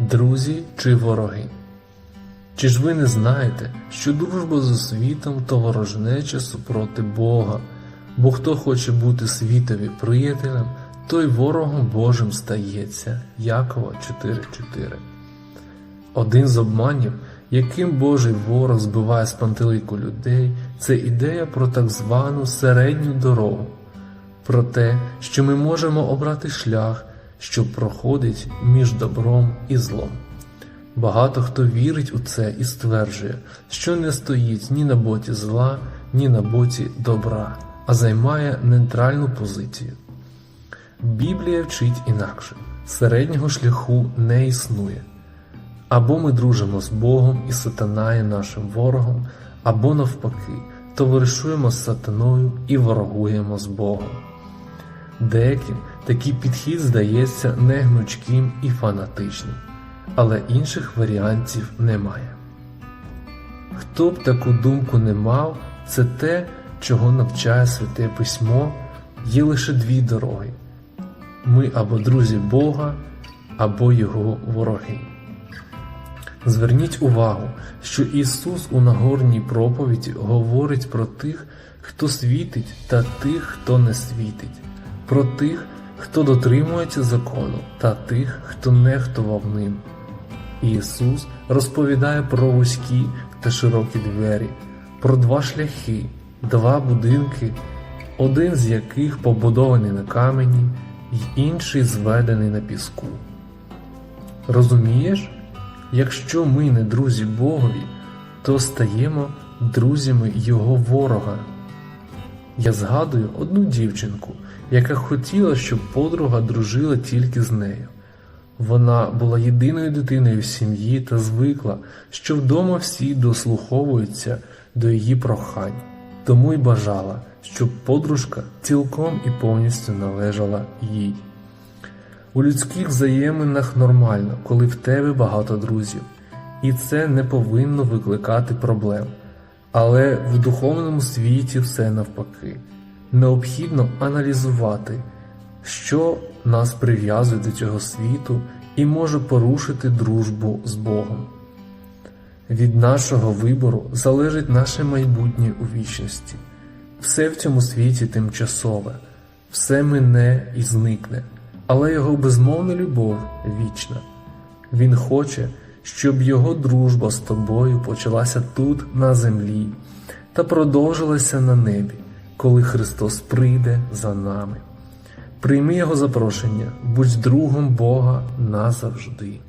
друзі чи вороги? Чи ж ви не знаєте, що дружба з світом то ворожнеча супроти Бога, бо хто хоче бути світові приятелем, той ворогом Божим стається. Якова 4.4 Один з обманів, яким Божий ворог збиває з пантелику людей, це ідея про так звану середню дорогу, про те, що ми можемо обрати шлях, що проходить між добром і злом. Багато хто вірить у це і стверджує, що не стоїть ні на боці зла, ні на боці добра, а займає нейтральну позицію. Біблія вчить інакше: середнього шляху не існує. Або ми дружимо з Богом і сатана є нашим ворогом, або навпаки, товаришуємо з сатаною і ворогуємо з Богом. Деяким такий підхід здається негнучким і фанатичним, але інших варіантів немає. Хто б таку думку не мав, це те, чого навчає Святе Письмо, є лише дві дороги ми або друзі Бога, або Його вороги. Зверніть увагу, що Ісус у Нагорній проповіді говорить про тих, хто світить, та тих, хто не світить, про тих, хто дотримується закону, та тих, хто нехтував ним. Ісус розповідає про вузькі та широкі двері, про два шляхи, два будинки, один з яких побудований на камені, й інший зведений на піску. Розумієш, якщо ми не друзі Богові, то стаємо друзями Його ворога. Я згадую одну дівчинку, яка хотіла, щоб подруга дружила тільки з нею. Вона була єдиною дитиною в сім'ї та звикла, що вдома всі дослуховуються до її прохань, тому й бажала, щоб подружка цілком і повністю належала їй. У людських взаєминах нормально, коли в тебе багато друзів, і це не повинно викликати проблем. Але в духовному світі все навпаки. Необхідно аналізувати, що нас прив'язує до цього світу і може порушити дружбу з Богом. Від нашого вибору залежить наше майбутнє у вічності. Все в цьому світі тимчасове, все мине і зникне, але його безмовна любов вічна. Він хоче, щоб його дружба з тобою почалася тут, на землі, та продовжилася на небі, коли Христос прийде за нами. Прийми Його запрошення, будь другом Бога назавжди.